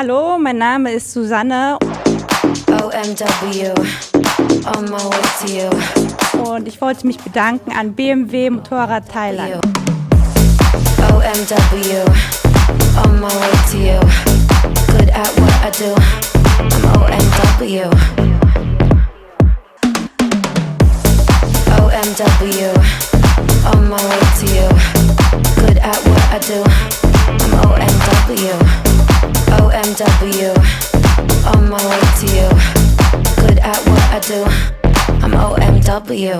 Hallo, mein Name ist Susanne OMW, on my way to you. und ich wollte mich bedanken an BMW Motorrad. Thailand. OMW, on my way to you. Good at what I do. I'm OMW. OMW, on my way to you. Good at what I do. I'm OMW. OMW, on my way to you. Good at what I do. I'm OMW.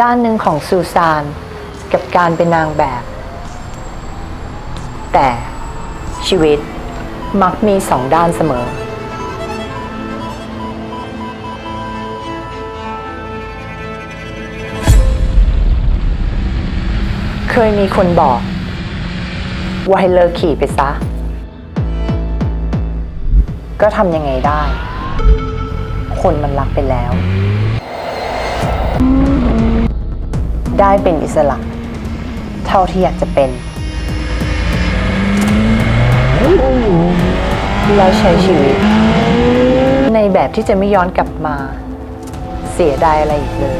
ด้านหนึ่งของซูซานกับการเป็นนางแบบ แต่ชีวิตมักมีสองด้านเสมอ เคยมีคนบอก ว่าให้เลิกขี่ไปซะ ก็ทำยังไงได้ คนมันรักไปแล้ว ได้เป็นอิสระ เท่าที่อยากจะเป็น แล้วใช้ชีวิต ในแบบที่จะไม่ย้อนกลับมา เสียดายอะไรอีกเลย